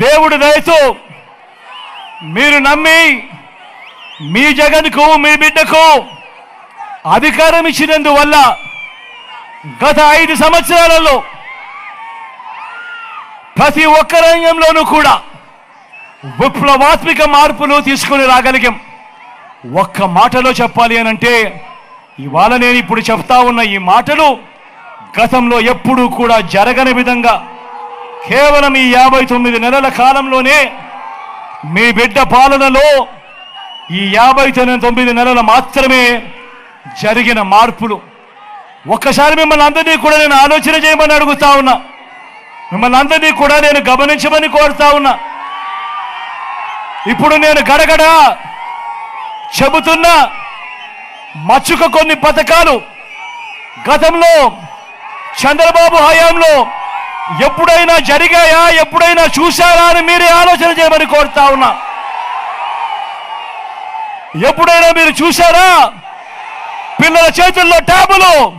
దేవుడు దయతో మీరు నమ్మి మీ జగన్కు మీ బిడ్డకు అధికారం ఇచ్చినందువల్ల గత ఐదు సంవత్సరాలలో ప్రతి ఒక్క రంగంలోనూ కూడా విప్లవాత్మిక మార్పులు తీసుకుని రాగలిగాం. ఒక్క మాటలో చెప్పాలి అని అంటే ఇవాళ నేను ఇప్పుడు చెప్తా ఉన్న ఈ మాటలు గతంలో ఎప్పుడూ కూడా జరగని విధంగా కేవలం ఈ యాభై తొమ్మిది నెలల కాలంలోనే మీ బిడ్డ పాలనలో ఈ యాభై తొమ్మిది నెలలు మాత్రమే జరిగిన మార్పులు. ఒక్కసారి మిమ్మల్ని అందరినీ కూడా నేను ఆలోచన చేయమని అడుగుతా ఉన్నా. మిమ్మల్ని అందరినీ కూడా నేను గమనించమని కోరుతా ఉన్నా. ఇప్పుడు నేను గడగడ చెబుతున్నా మచ్చుక కొన్ని పథకాలు గతంలో చంద్రబాబు హయాంలో ఎప్పుడైనా జరిగాయా? ఎప్పుడైనా చూశారా అని మీరే ఆలోచన చేయమని కోరుతా ఉన్నా. ఎప్పుడైనా మీరు చూశారా? పిల్లల చేతుల్లో ట్యాబులు.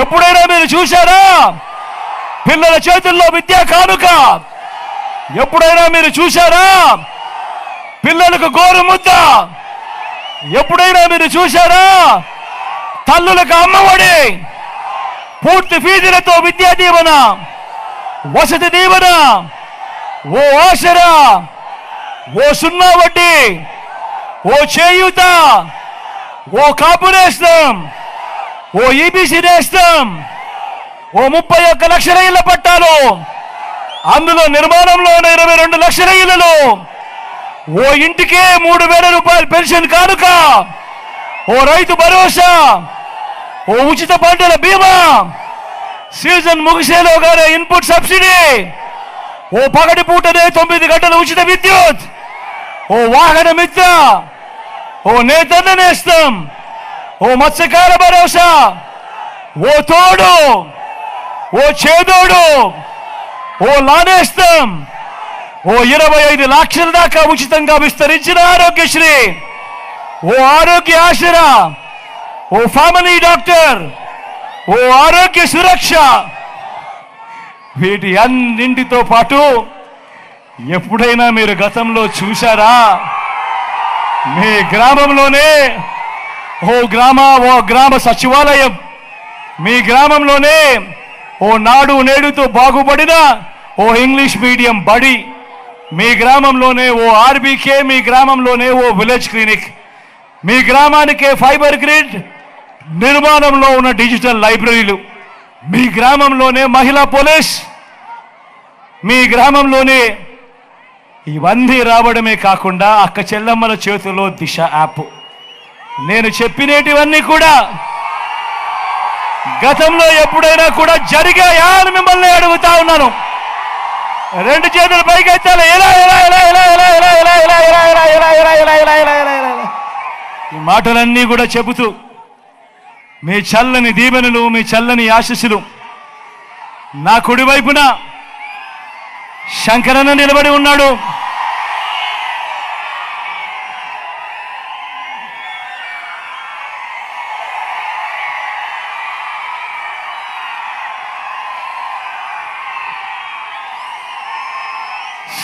ఎప్పుడైనా మీరు చూశారా? పిల్లల చేతుల్లో విద్యా కానుక. ఎప్పుడైనా మీరు చూశారా? పిల్లలకు గోరు ముద్ద. ఎప్పుడైనా మీరు చూశారా? తల్లులకు అమ్మఒడి. పూర్తి ఫీజులతో విద్యా దీవెన వసతి దీవెన ఓ ఆసరా ఓ సున్నా వడ్డీ ఓ చేయూత ఓ కాపు నేస్తం ఓ ఈబీసీ నేస్తం ఓ ముప్పై ఒక్క లక్షల ఇళ్ళ పట్టాలు అందులో నిర్మాణంలో ఉన్న ఇరవై రెండు లక్షల ఇళ్ళలో ఓ ఇంటికే మూడు వేల రూపాయల పెన్షన్ కానుక ఓ రైతు భరోసా ఓ ఉచిత పంటల బీమా! సీజన్ ముగిసేలోగానే ఇన్పుట్ సబ్సిడీ! ఓ పగటి పూటనే తొమ్మిది గంటల ఉచిత విద్యుత్! ఓ వాహన మిత్ర! ఓ నేతన్న నేస్తం! ఓ మత్స్యకార భరోసా! ఓ తోడు! ఓ చేదోడు! ఓ లానేస్తం! ఓ ఇరవై ఐదు లక్షల దాకా ఉచితంగా విస్తరించిన ఆరోగ్యశ్రీ! ఓ ఆరోగ్య ఆశరా! ఓ ఫ్యామిలీ డాక్టర్ ఓ ఆరోగ్య సురక్ష. వీటి అన్నింటితో పాటు ఎప్పుడైనా మీరు గతంలో చూశారా? మీ గ్రామంలోనే ఓ గ్రామ ఓ గ్రామ సచివాలయం. మీ గ్రామంలోనే ఓ నాడు నేడుతో బాగుపడిన ఓ ఇంగ్లీష్ మీడియం బడి. మీ గ్రామంలోనే ఓ ఆర్బీకే మీ గ్రామంలోనే ఓ విలేజ్ క్లినిక్. మీ గ్రామానికే ఫైబర్ గ్రిడ్ నిర్మాణంలో ఉన్న డిజిటల్ లైబ్రరీలు మీ గ్రామంలోనే మహిళా పోలీస్ మీ గ్రామంలోనే ఇవన్నీ రావడమే కాకుండా అక్క చెల్లమ్మల చేతిలో దిశ యాప్ నేను చెప్పినేటివన్నీ కూడా గతంలో ఎప్పుడైనా కూడా జరిగాయా అని మిమ్మల్ని అడుగుతా ఉన్నాను రెండు చేతులు పైకి ఎత్తాలి ఎలా ఎలా ఎలా ఎలా ఎలా ఎలా ఎలా ఎలా ఎలా ఎలా ఎలా ఎలా ఎలా ఎలా ఎలా ఎలా ఎలా ఎలా ఈ మాటలన్నీ కూడా చెబుతూ మీ చల్లని దీవెనలు మీ చల్లని ఆశీస్సులు. నా కుడివైపున శంకరన్న నిలబడి ఉన్నాడు.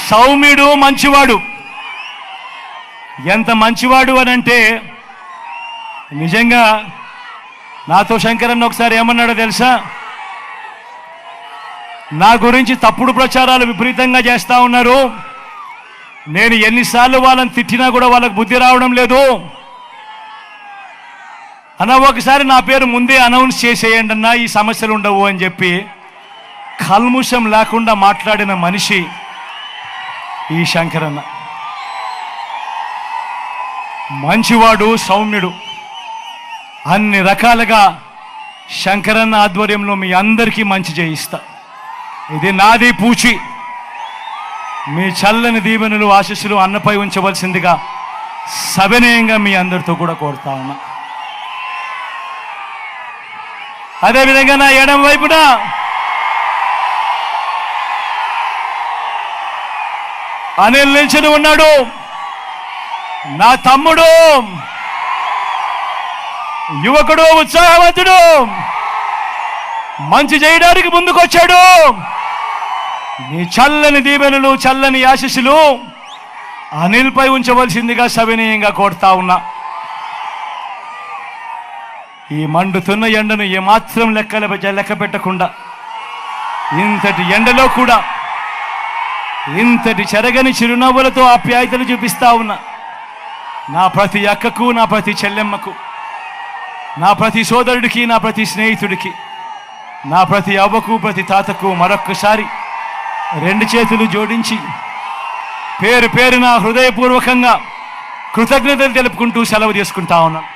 సౌమ్యుడు మంచివాడు. ఎంత మంచివాడు అని అంటే నిజంగా నాతో శంకరన్న ఒకసారి ఏమన్నాడో తెలుసా? నా గురించి తప్పుడు ప్రచారాలు విపరీతంగా చేస్తూ ఉన్నారు. నేను ఎన్నిసార్లు వాళ్ళని తిట్టినా కూడా వాళ్ళకు బుద్ధి రావడం లేదు. అన్న ఒకసారి నా పేరు ముందే అనౌన్స్ చేసేయండి అన్న ఈ సమస్యలు ఉండవు అని చెప్పి కల్ముషం లేకుండా మాట్లాడిన మనిషి ఈ శంకరన్న. మంచివాడు సౌమ్యుడు. అన్ని రకాలుగా శంకరన్న ఆధ్వర్యంలో మీ అందరికీ మంచి చేయిస్తా. ఇది నాది పూచి. మీ చల్లని దీవెనలు ఆశీస్సులు అన్నపై ఉంచవలసిందిగా సవినయంగా మీ అందరితో కూడా కోరుతా ఉన్నా. అదేవిధంగా నా ఎడం వైపున అనిల్ నిల్చుని ఉన్నాడు. నా తమ్ముడు యువకుడు ఉత్సాహవంతుడు. మంచి చేయడానికి ముందుకొచ్చాడు. నీ చల్లని దీవెనలు చల్లని ఆశీస్సులు అనిల్పై ఉంచవలసిందిగా సవినీయంగా కోరుతా ఉన్నా. ఈ మండుతున్న ఎండను ఏమాత్రం లెక్కల లెక్క పెట్టకుండా ఇంతటి ఎండలో కూడా ఇంతటి చెరగని చిరునవ్వులతో ఆప్యాయతలు చూపిస్తా ఉన్నా. నా ప్రతి అక్కకు నా ప్రతి చెల్లెమ్మకు నా ప్రతి సోదరుడికి నా ప్రతి స్నేహితుడికి నా ప్రతి అవ్వకు ప్రతి తాతకు మరొక్కసారి రెండు చేతులు జోడించి పేరు పేరున హృదయపూర్వకంగా కృతజ్ఞతలు తెలుపుకుంటూ సెలవు తీసుకుంటా ఉన్నాను.